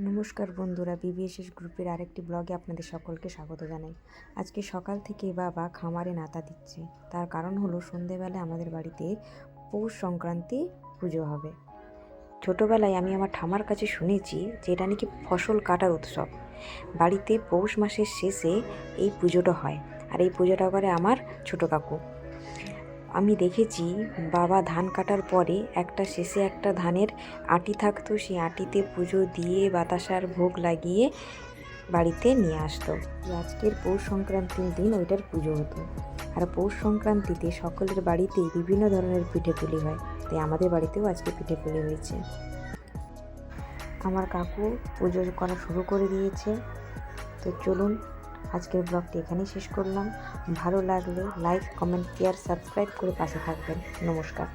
নমস্কার বন্ধুরা বিবিএসএস গ্রুপের আরেকটি ব্লগে আপনাদের সকলকে স্বাগত জানাই। আজকে সকাল থেকে বাবা খামারে নাতা দিচ্ছে। তার কারণ হলো সন্ধেবেলায় আমাদের বাড়িতে পৌষ সংক্রান্তি পুজো হবে। ছোটোবেলায় আমি আমার ঠামার কাছে শুনেছি যে এটা নাকি ফসল কাটার উৎসব। বাড়িতে পৌষ মাসের শেষে এই পুজোটা হয়। আর এই পুজোটা করে আমার ছোটো কাকু। আমি দেখেছি বাবা ধান কাটার পরে একটা শেষে একটা ধানের আটি থাকতো, সেই আটিতে পুজো দিয়ে বাতাসার ভোগ লাগিয়ে বাড়িতে নিয়ে আসতো। আজকের পৌষ সংক্রান্তির দিন ওইটার পুজো হতো। আর পৌষ সংক্রান্তিতে সকলের বাড়িতেই বিভিন্ন ধরনের পিঠে পুলি হয়। তাই আমাদের বাড়িতেও আজকে পিঠে পুলি হয়েছে। আমার কাকু পুজো করা শুরু করে দিয়েছে। তো চলুন আজকের ব্লগটি এখানেই শেষ করলাম। ভালো লাগলে লাইক, কমেন্ট, শেয়ার, সাবস্ক্রাইব করে পাশে থাকবেন। নমস্কার।